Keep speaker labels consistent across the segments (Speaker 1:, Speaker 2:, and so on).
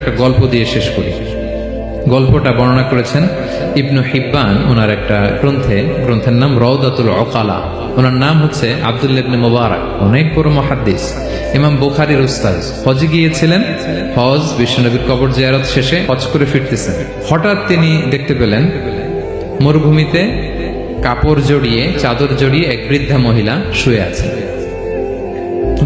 Speaker 1: একটা গল্প দিয়ে শেষ করি। গল্পটা বর্ণনা করেছেন ইবনু হিব্বান, ওনার একটা গ্রন্থে, গ্রন্থের নাম রওদাতুল অকালা ওনার নাম হচ্ছে আব্দুল্লাহ ইবনে মোবারক, অনেক বড় মহাদ্দিস। ইমাম বুখারীর উস্তাদ। হজে গিয়েছিলেন হজ বিশ্বনবীর কবর জিয়ারত শেষে হজ করে ফিরতেছেন। হঠাৎ তিনি দেখতে পেলেন, মরুভূমিতে কাপড় জড়িয়ে, চাদর জড়িয়ে এক বৃদ্ধা মহিলা শুয়ে আছে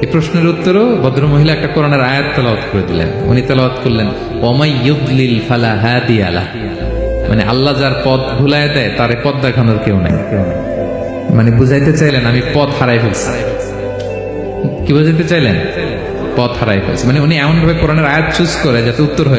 Speaker 1: এই প্রশ্নের উত্তরও ভদ্র মহিলা একটা কোরআনের আয়াত তেলাওয়াত করে দিলেন। উনি তেলাওয়াত করলেন, ওমাই ইউদলিল ফালা হাদি আলা মানে আল্লাহ যার পথ ভুলায় দেয়, তারে পথ দেখানোর কেউ নাই। মানে বুঝাইতে চাইলেন, আমি পথ হারাই ফেলছি। কি বুঝাইতে চাইলেন? পথ হারাই ফেলছি। মানে উনি এমন ভাবে কোরআনের আয়াত চুজ করে যাতে উত্তর হয়ে